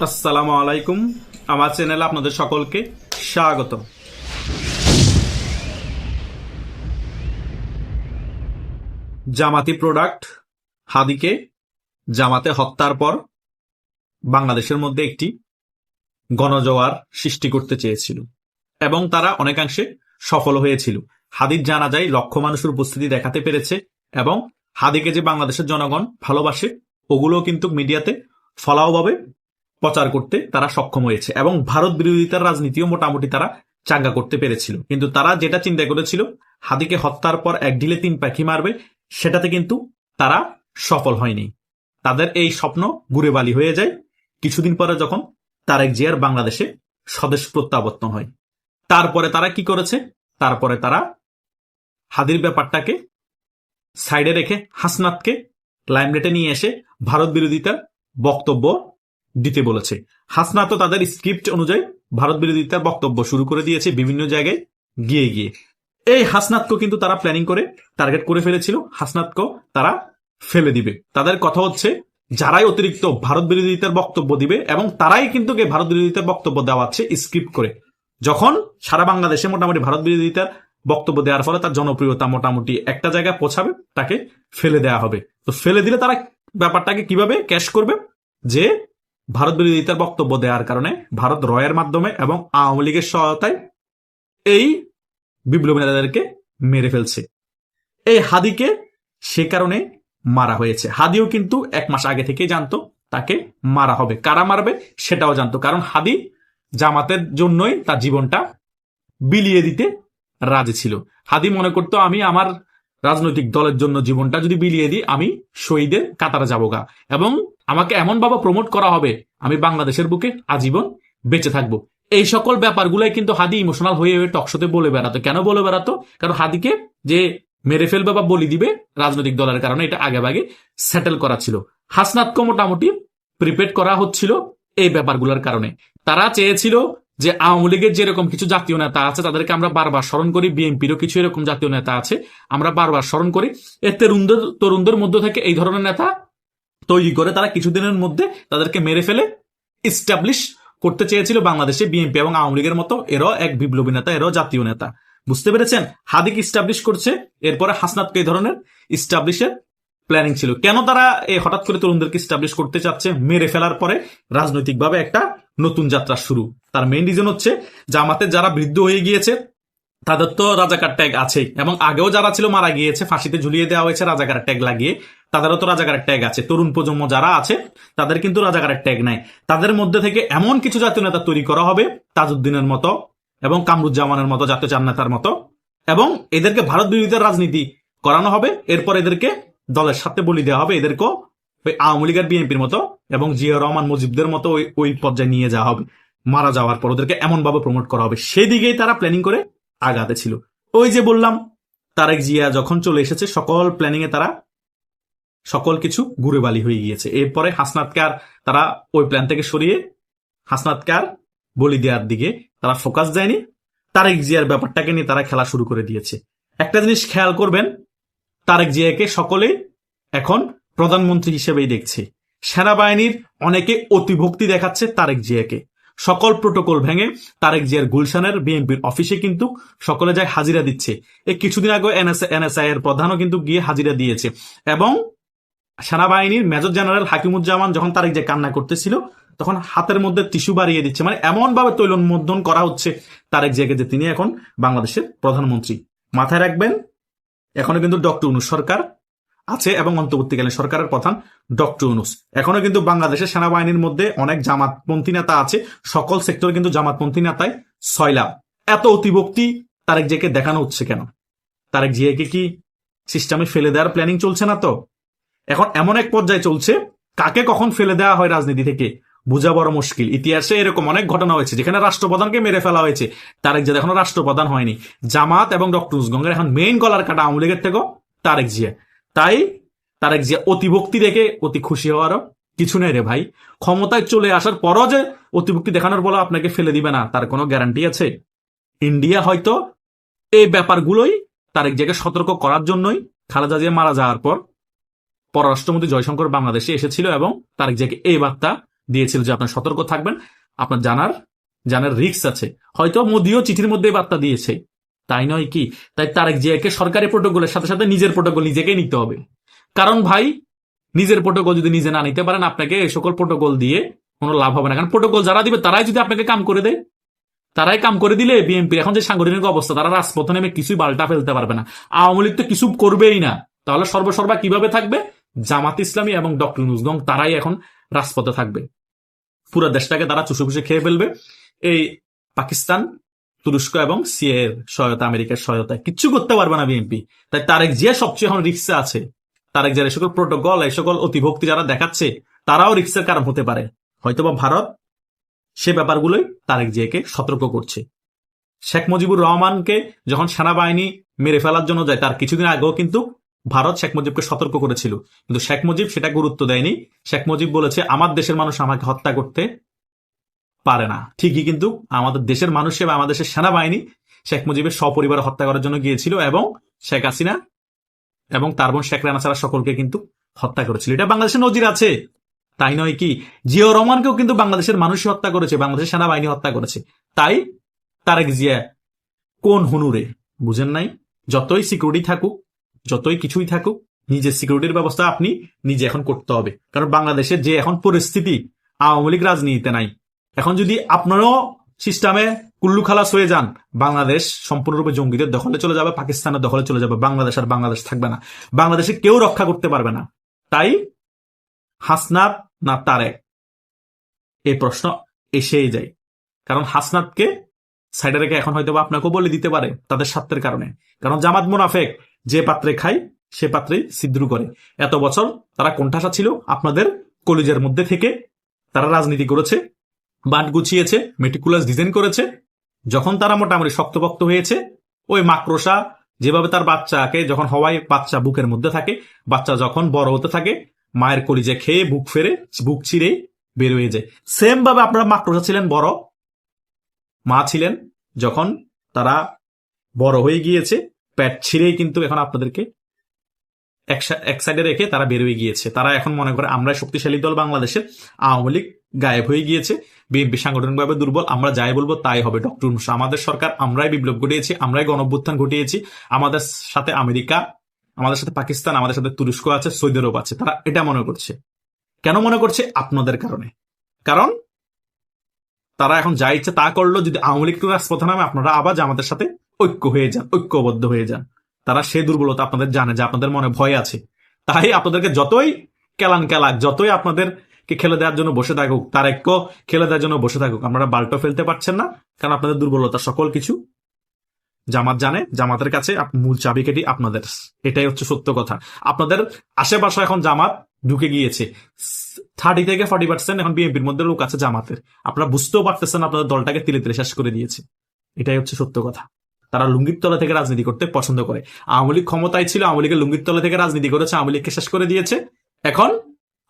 আসসালামু আলাইকুম। আমার চ্যানেলে আপনাদের সকলকে স্বাগত জামাতি প্রোডাক্ট হাদিকে জামাতে হত্যার পর বাংলাদেশের মধ্যে একটি গণজোয়ার সৃষ্টি করতে চেয়েছিল এবং তারা অনেকাংশে সফল হয়েছিল। হাদির জানা যায় লক্ষ মানুষের উপস্থিতি দেখাতে পেরেছে এবং হাদিকে যে বাংলাদেশের জনগণ ভালোবাসে ওগুলো কিন্তু মিডিয়াতে ফলাওভাবে প্রচার করতে তারা সক্ষম হয়েছে এবং ভারত বিরোধিতার রাজনীতিও মোটামুটি তারা চাঙ্গা করতে পেরেছিল। কিন্তু তারা যেটা চিন্তা করেছিল, হাদিকে হত্যার পর এক ঢিলে তিন পাখি মারবে, সেটাতে কিন্তু তারা সফল হয়নি। তাদের এই স্বপ্ন গুড়ে বালি হয়ে যায় কিছুদিন পরে যখন তারেক জিয়ার বাংলাদেশে স্বদেশ প্রত্যাবর্তন হয়। তারপরে তারা কি করেছে? তারপরে তারা হাদির ব্যাপারটাকে সাইডে রেখে হাসনাতকে লাইমলেটে নিয়ে এসে ভারত বিরোধিতার বক্তব্য দিতে বলেছে। হাসনাত তো তাদের স্ক্রিপ্ট অনুযায়ী ভারত বিরোধিতার বক্তব্য শুরু করে দিয়েছে বিভিন্ন জায়গায় গিয়ে গিয়ে। এই হাসনাতকে কিন্তু তারা প্ল্যানিং করে টার্গেট করে ফেলেছিল। হাসনাতকেও তারা ফেলে দিবে। তাদের কথা হচ্ছে, যারাই অতিরিক্ত ভারত বিরোধিতার বক্তব্য দিবে এবং তারাই কিন্তু ভারত বিরোধিতার বক্তব্য দেওয়াচ্ছে স্ক্রিপ্ট করে। যখন সারা বাংলাদেশে মোটামুটি ভারত বিরোধিতার বক্তব্য দেওয়ার ফলে তার জনপ্রিয়তা মোটামুটি একটা জায়গায় পৌঁছাবে, তাকে ফেলে দেওয়া হবে। তো ফেলে দিলে তারা ব্যাপারটাকে কীভাবে ক্যাশ করবে? যে ভারত বিরোধিতার বক্তব্য দেওয়ার কারণে ভারত রয়ের মাধ্যমে এবং আওয়ামী লীগের সহায়তায় এই বিপ্লবী নেতাদেরকে মেরে ফেলছে। এই হাদিকে সে কারণে মারা হয়েছে। হাদিও কিন্তু এক মাস আগে থেকেই জানতো, তাকে মারা হবে। কারা মারবে সেটাও জানতো, কারণ হাদি জামাতের জন্যই তার জীবনটা বিলিয়ে দিতে রাজি ছিল। হাদি মনে করতো, আমি আমার রাজনৈতিক দলের জন্য জীবনটা যদি বিলিয়ে দিই, আমি শহীদের কাতারে যাব গা। এবং আমাকে এমন ভাবে প্রমোট করা হবে, আমি বাংলাদেশের বুকে আজীবন বেঁচে থাকব। এই সকল ব্যাপারগুলাই কিন্তু হাদি ইমোশনাল হয়ে টকশোতে বলে বেড়াতো। কেন বলে বেড়াতো? কারণ হাদিকে যে মেরে ফেলবে বা বলি দিবে রাজনৈতিক দলের কারণে এটা আগে ভাগে সেটেল করা ছিল। হাসনাতকে মোটামুটি প্রিপেড করা হচ্ছিল এই ব্যাপারগুলোর কারণে। তারা চেয়েছিল যে আওয়ামী লীগের যেরকম কিছু জাতীয় নেতা আছে, তাদেরকে আমরা বারবার স্মরণ করি, বিএনপিরও কিছু এরকম জাতীয় নেতা আছে, আমরা বারবার স্মরণ করি। এর তরুণদের তরুণদের মধ্য থেকে এই ধরনের নেতা তৈরি করে তারা কিছুদিনের মধ্যে তাদেরকে মেরে ফেলে ইস্টাবলিশ করতে চেয়েছিল বাংলাদেশে বিএনপি এবং আওয়ামী লীগের মতো। এরও এক বিপ্লবী নেতা, এরও জাতীয় নেতা। বুঝতে পেরেছেন? হাদিক ইস্টাবলিশ করছে, এরপরে হাসনাতকে এই ধরনের ইস্টাবলিশের প্ল্যানিং ছিল। কেন তারা হঠাৎ করে তরুণদেরকে ইস্টাবলিশ করতে চাচ্ছে? মেরে ফেলার পরে রাজনৈতিকভাবে একটা নতুন যাত্রা শুরু। তার মেইন রিজন হচ্ছে জামাতের যারা বৃদ্ধ হয়ে গিয়েছে তাদের তো রাজাকার ট্যাগ আছেই। এবং আগেও যারা ছিল মারা গিয়েছে, ফাঁসিতে ঝুলিয়ে দেওয়া হয়েছে রাজাকার ট্যাগ লাগিয়ে। তাদেরও তো রাজাকারের ট্যাগ আছে। তরুণ প্রজন্ম যারা আছে, তাদের কিন্তু রাজাকারের ট্যাগ নাই। তাদের মধ্যে থেকে এমন কিছু জাতীয় নেতা তৈরি করা হবে, তাজউদ্দিনের মতো এবং কামরুজ্জামানের মতো জাতীয় চার নেতার মতো। এবং এদেরকে ভারত বিরোধিতার রাজনীতি করানো হবে। এরপর এদেরকে দলের সাথে বলি দেওয়া হবে। এদেরকেও ওই আওয়ামী লীগের বিএনপির মতো এবং জিয়া রহমান মুজিবদের মতো ওই ওই পর্যায়ে নিয়ে যাওয়া হবে। মারা যাওয়ার পর ওদেরকে এমনভাবে প্রমোট করা হবে। সেদিকেই তারা প্ল্যানিং করে আগাতে ছিল। ওই যে বললাম, তারেক জিয়া যখন চলে এসেছে, সকল প্ল্যানিং এ তারা সকল কিছু ঘুরে বালি হয়ে গিয়েছে। এরপরে হাসনাতকে আর তারা ওই প্ল্যান থেকে সরিয়ে হাসনাতকে আর বলি দেওয়ার দিকে তারা ফোকাস দেয়নি। তারেক জিয়ার ব্যাপারটাকে নিয়ে তারা খেলা শুরু করে দিয়েছে। একটা জিনিস খেয়াল করবেন, তারেক জিয়াকে সকলে এখন প্রধানমন্ত্রী হিসেবেই দেখছে। সেনাবাহিনীর অনেকে অতিভক্তি দেখাচ্ছে তারেক জিয়াকে। সকল প্রোটোকল ভেঙে তারেক জিয়ার গুলশানের বিএনপির অফিসে কিন্তু সকলে যায় হাজিরা দিচ্ছে। এই কিছুদিন আগে এনএসআই এর প্রধানও কিন্তু গিয়ে হাজিরা দিয়েছে। এবং সেনাবাহিনীর মেজর জেনারেল হাকিমুজ্জামান যখন তারেক জিয়া কান্না করতেছিল, তখন হাতের মধ্যে টিস্যু বাড়িয়ে দিচ্ছে। মানে এমন ভাবে তৈলন্মোদন করা হচ্ছে তারেক জিয়াকে যে তিনি এখন বাংলাদেশের প্রধানমন্ত্রী। মাথায় রাখবেন, এখনও কিন্তু ডক্টর উনুস সরকার আছে এবং অন্তর্বর্তীকালীন সরকারের প্রধান ডক্টর উনুস এখনও কিন্তু বাংলাদেশের সেনাবাহিনীর মধ্যে অনেক জামাতপন্থী নেতা আছে। সকল সেক্টর কিন্তু জামাতপন্থী নেতায় সয়লাভ এত অতিভক্তি তারেক জিয়াকে দেখানো হচ্ছে কেন? তারেক জিয়াকে কি সিস্টেমে ফেলে দেওয়ার প্ল্যানিং চলছে না তো? এখন এমন এক পর্যায়ে চলছে, কাকে কখন ফেলে দেওয়া হয় রাজনীতি থেকে? বোঝা বড় মুশকিল। ইতিহাসে এরকম অনেক ঘটনা হয়েছে, যেখানে রাষ্ট্রপ্রধানকে মেরে ফেলা হয়েছে। তারেক জিয়া এখনও রাষ্ট্রপ্রধান হয়নি। জামাত এবং ডক্টর গঙ্গার এখন মেইন গলার কাটা আওয়ামী লীগের থেকেও তারেক জিয়া। তাই তারেক জিয়া অতিভক্তি দেখে অতি খুশি হওয়ারও কিছু নেই রে ভাই। ক্ষমতায় চলে আসার পরও যে অতিভক্তি দেখানোর বলে আপনাকে ফেলে দিবে না, তার কোনো গ্যারান্টি আছে? ইন্ডিয়া হয়তো এই ব্যাপারগুলোই তারেক জিয়াকে সতর্ক করার জন্যই খালেদা জিয়া মারা যাওয়ার পর পররাষ্ট্রমন্ত্রী জয়শঙ্কর বাংলাদেশে এসেছিল এবং তারেক জিয়াকে এই বার্তা দিয়েছিল যে আপনার সতর্ক থাকবেন, আপনার জানার জানার রিস্ক আছে। হয়তো মোদিও চিঠির মধ্যে বার্তা দিয়েছে। তাই নয় কি? তাই তারেক জিয়াকে সরকারি প্রোটোকলের সাথে সাথে নিজের প্রোটোকল নিজেকেই নিতে হবে। কারণ ভাই, নিজের প্রোটোকল যদি নিজে না নিতে পারেন, আপনাকে এই সকল প্রোটোকল দিয়ে কোনো লাভ হবে না। কারণ প্রোটোকল যারা দিবে, তারাই যদি আপনাকে কাম করে দেয়। তারাই কাম করে দিলে বিএনপির এখন যে সাংগঠনিক অবস্থা, তারা রাজপথে নেমে কিছুই বাল্টা ফেলতে পারবে না। আওয়ামী লীগ তো কিছু করবেই না। তাহলে সর্বসর্বা কীভাবে থাকবে? জামাত ইসলামী এবং ডক্টর নুজগং তারাই এখন রাজপথে থাকবে। পুরো দেশটাকে তারা চুষে খেয়ে ফেলবে। এই পাকিস্তান তুরস্ক এবং সিএ এর সহায়তা, আমেরিকার সহায়তা, কিচ্ছু করতে পারবে না বিএনপি। তাই তারেক জিয়া সবচেয়ে এখন রিক্সে আছে। তারেক জিয়ার এই সকল প্রোটোকল এই সকল অতিভক্তি যারা দেখাচ্ছে, তারাও রিক্সের কারণ হতে পারে। হয়তোবা ভারত সে ব্যাপারগুলোই তারেক জিয়াকে সতর্ক করছে। শেখ মুজিবুর রহমানকে যখন সেনাবাহিনী মেরে ফেলার জন্য যায়, তার কিছুদিন আগেও কিন্তু ভারত শেখ মুজিবকে সতর্ক করেছিল। কিন্তু শেখ মুজিব সেটা গুরুত্ব দেয়নি। শেখ মুজিব বলেছে, আমার দেশের মানুষ আমাকে হত্যা করতে পারে না। ঠিকই কিন্তু আমাদের দেশের মানুষ বা আমাদের দেশের সেনাবাহিনী শেখ মুজিবের সপরিবার হত্যা করার জন্য গিয়েছিল এবং শেখ হাসিনা এবং তার বোন শেখ রানা ছাড়া সকলকে কিন্তু হত্যা করেছিল। এটা বাংলাদেশের নজির আছে। তাই নয় কি? জিয়া রহমানকেও কিন্তু বাংলাদেশের মানুষই হত্যা করেছে, বাংলাদেশের সেনাবাহিনী হত্যা করেছে। তাই তারেক জিয়া কোন হুনুরে? বুঝেন নাই? যতই সিকিউরিটি থাকুক, যতই কিছুই থাকুক, নিজের সিকিউরিটির ব্যবস্থা আপনি নিজে এখন করতে হবে। কারণ বাংলাদেশের যে এখন পরিস্থিতি, আওয়ামী লীগ রাজনীতিতে নাই। এখন যদি আপনারও সিস্টেমে কুল্লু খালাস হয়ে যান, বাংলাদেশ সম্পূর্ণরূপে জঙ্গিদের দখলে চলে যাবে, পাকিস্তানের দখলে চলে যাবে, বাংলাদেশ আর বাংলাদেশ থাকবে না। বাংলাদেশে কেউ রক্ষা করতে পারবে না। তাই হাসনাত না তারেক? এই প্রশ্ন এসেই যায়। কারণ হাসনাতকে সাইডে রেখে এখন হয়তো আপনাকেও বলে দিতে পারে তাদের স্বার্থের কারণে। কারণ জামাত মুনাফেক যে পাত্রে খায়, সে পাত্রে ছিদ্র করে। এত বছর তারা কোণঠাসা ছিল আপনাদের কলেজের মধ্যে থেকে, তারা রাজনীতি করেছে বাট গুছিয়েছে মেটিকুলাস ডিজাইন করেছে। যখন তারা মোটামুটি শক্তপক্ত হয়েছে, ওই মাকড়সা যেভাবে তার বাচ্চাকে যখন হওয়ায় বাচ্চা বুকের মধ্যে থাকে, বাচ্চা যখন বড় হতে থাকে, মায়ের কলিজে খেয়ে বুক ফেরে, বুক ছিঁড়ে বের হয়ে যায়। সেম ভাবে আপনারা মাকড়সা ছিলেন বড়। মা ছিলেন যখন তারা বড় হয়ে গিয়েছে প্যাট ছিঁড়েই কিন্তু এখন আপনাদেরকে এক সাইডে রেখে তারা বের হয়ে গিয়েছে। তারা এখন মনে করে আমরা শক্তিশালী দল বাংলাদেশের আওয়ামী লীগ। গায়েব হয়ে গিয়েছে। বিএনপি সাংগঠনিকভাবে দুর্বল, আমরা যাই বলব তাই হবে। ডক্টর আমাদের সরকার আমরাই বিপ্লব ঘটিয়েছি, আমরাই গণঅভ্যুত্থান ঘটিয়েছি। আমাদের সাথে আমেরিকা, আমাদের সাথে পাকিস্তান, আমাদের সাথে তুরস্ক আছে, সৌদি আরব আছে। তারা এটা মনে করছে। কেন মনে করছে? আপনাদের কারণে। কারণ তারা এখন যা ইচ্ছে তা করল, যদি আওয়ামী লীগ রাজপথে নামে, আপনারা আবার আমাদের সাথে ঐক্য হয়ে যান, ঐক্যবদ্ধ হয়ে যান। তারা সে দুর্বলতা আপনাদের জানে যে আপনাদের মনে ভয় আছে। তাই আপনাদেরকে যতই কেলান কেলাক, যতই আপনাদেরকে খেলে দেওয়ার জন্য বসে থাকুক, তার এক খেলে দেওয়ার জন্য বসে থাকুক। আপনারা বাল্টো ফেলতে পারছেন না, কারণ আপনাদের দুর্বলতা সকল কিছু। জামাত জানে, জামাতের কাছে মূল চাবিকাঠি আপনাদের। এটাই হচ্ছে সত্য কথা। আপনাদের আশেপাশে এখন জামাত ঢুকে গিয়েছে। থার্টি থেকে ফর্টি পার্সেন্ট এখন বিএনপির মধ্যে লোক আছে জামাতের। আপনারা বুঝতেও পারতেছেন আপনাদের দলটাকে তিলে তিলে শেষ করে দিয়েছে। এটাই হচ্ছে সত্য কথা। তারা লুঙ্গির তলা থেকে রাজনীতি করতে পছন্দ করে। আওয়ামী লীগ ক্ষমতায় ছিল, আওয়ামী লীগের লুঙ্গির তলা থেকে রাজনীতি করেছে, আওয়ামী লীগকে শেষ করে দিয়েছে। এখন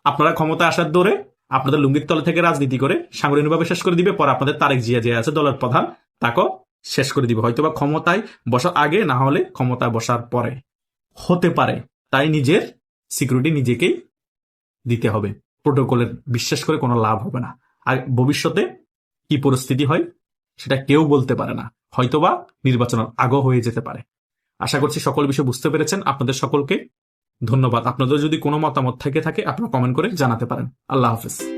আপনারা ক্ষমতা আসার দৌড়ে আপনাদের লুঙ্গির তলা থেকে রাজনীতি করে সাংগঠনিকভাবে শেষ করে দিবে, পরে আপনাদের তারেক জিয়া যে আছে, দলের প্রধান, তাকেও শেষ করে দিবে। হয়তোবা ক্ষমতায় বসার আগে, না হলে ক্ষমতায় বসার পরে। হতে পারে, তাই নিজের সিকিউরিটি নিজেকেই দিতে হবে। প্রোটোকলের বিশ্বাস করে কোনো লাভ হবে না। আর ভবিষ্যতে কি পরিস্থিতি হয়, সেটা কেউ বলতে পারে না। হয়তোবা নির্বাচনের আগেও হয়ে যেতে পারে। আশা করছি সকল বিষয় বুঝতে পেরেছেন। আপনাদের সকলকে ধন্যবাদ। আপনাদের যদি কোনো মতামত থেকে থাকে আপনারা কমেন্ট করে জানাতে পারেন। আল্লাহ হাফেজ।